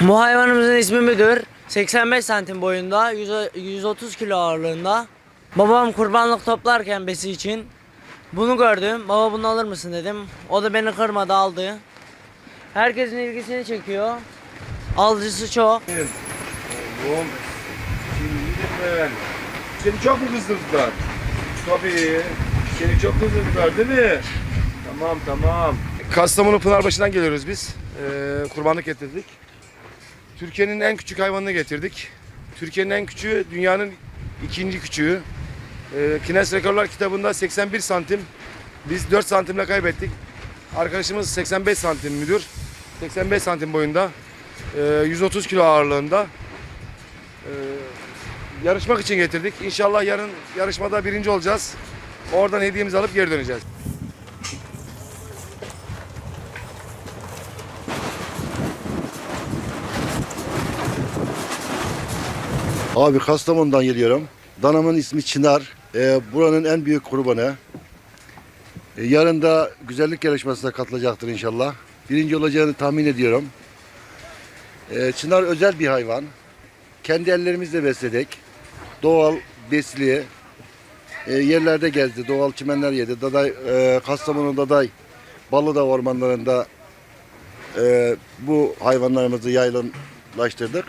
Bu hayvanımızın ismi müdür. 85 santim boyunda, 100 130 kilo ağırlığında. Babam kurbanlık toplarken besi için bunu gördüm. Baba bunu alır mısın dedim. O da beni kırmadı aldı. Herkesin ilgisini çekiyor. Alıcısı çok. Oğlum. Şimdi ben. Seni çok mu kızdırdılar? Tabii. Seni çok kızdırdılar değil mi? Tamam tamam. Kastamonu Pınarbaşı'dan geliyoruz biz. Ee, kurbanlık getirdik. Türkiye'nin en küçük hayvanını getirdik. Türkiye'nin en küçüğü, dünyanın ikinci küçüğü. Ee, Guinness Rekorlar kitabında 81 santim. Biz 4 santimle kaybettik. Arkadaşımız 85 santim müdür. 85 santim boyunda. Ee, 130 kilo ağırlığında. Ee, yarışmak için getirdik. İnşallah yarın yarışmada birinci olacağız. Oradan hediyemizi alıp geri döneceğiz. Abi Kastamonu'dan geliyorum. Danamın ismi Çınar. Ee, buranın en büyük kurbanı. Ee, yarın da güzellik yarışmasına katılacaktır inşallah. Birinci olacağını tahmin ediyorum. Ee, Çınar özel bir hayvan. Kendi ellerimizle besledik. Doğal, besli. Ee, yerlerde gezdi. Doğal çimenler yedi. Daday, e, Kastamonu Daday Balıda ormanlarında e, bu hayvanlarımızı yaylımlaştırdık.